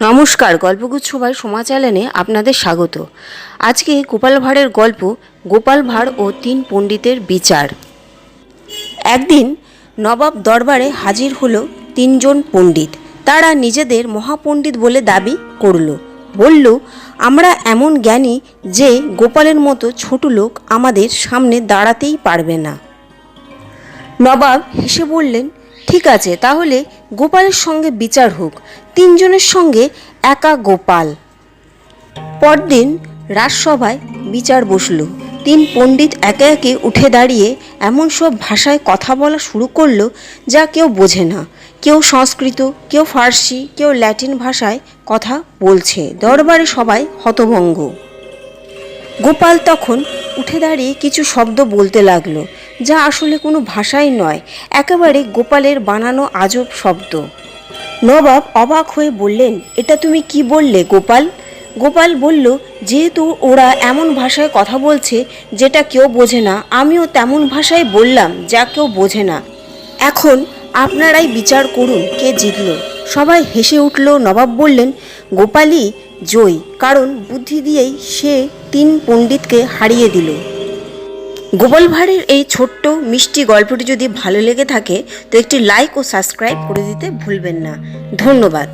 নমস্কার, গল্পগুচ্ছ ভাই সোমা চ্যানেলে আপনাদের স্বাগত। আজকে গোপাল ভাঁড়ের গল্প গোপাল ভাঁড় ও তিন পণ্ডিতের বিচার। একদিন নবাব দরবারে হাজির হলো তিনজন পণ্ডিত। তারা নিজেদের মহাপণ্ডিত বলে দাবি করল। বলল, আমরা এমন জ্ঞানী যে গোপালের মতো ছোট লোক আমাদের সামনে দাঁড়াতেই পারবে না। নবাব হেসে বললেন, ঠিক আছে, তাহলে গোপালের সঙ্গে বিচার হোক, তিনজনের সঙ্গে একা গোপাল। পরদিন রাজসভায় বিচার বসল। তিন পণ্ডিত একে একে উঠে দাঁড়িয়ে এমন সব ভাষায় কথা বলা শুরু করল যা কেউ বোঝে না। কেউ সংস্কৃত, কেউ ফার্সি, কেউ ল্যাটিন ভাষায় কথা বলছে। দরবারে সবাই হতভঙ্গ। গোপাল তখন উঠে দাঁড়িয়ে কিছু শব্দ বলতে লাগল, যা আসলে কোনো ভাষাই নয়, একেবারে গোপালের বানানো আজব শব্দ। নবাব অবাক হয়ে বললেন, এটা তুমি কি বললে, গোপাল? গোপাল বলল, যেহেতু ওরা এমন ভাষায় কথা বলছে, যেটা কেউ বোঝে না, আমিও তেমন ভাষায় বললাম, যা কেউ বোঝে না। এখন আপনারাই বিচার করুন, কে জিতল? সবাই হেসে উঠল, নবাব বললেন, গোপালই জয়, কারণ বুদ্ধি দিয়েই সে তিন পণ্ডিতকে হারিয়ে দিল। গোপাল ভাঁড়ের এই ছোট্ট, মিষ্টি গল্পটি যদি ভালো লেগে থাকে, তো একটি লাইক ও সাবস্ক্রাইব করে দিতে ভুলবেন না। ধন্যবাদ।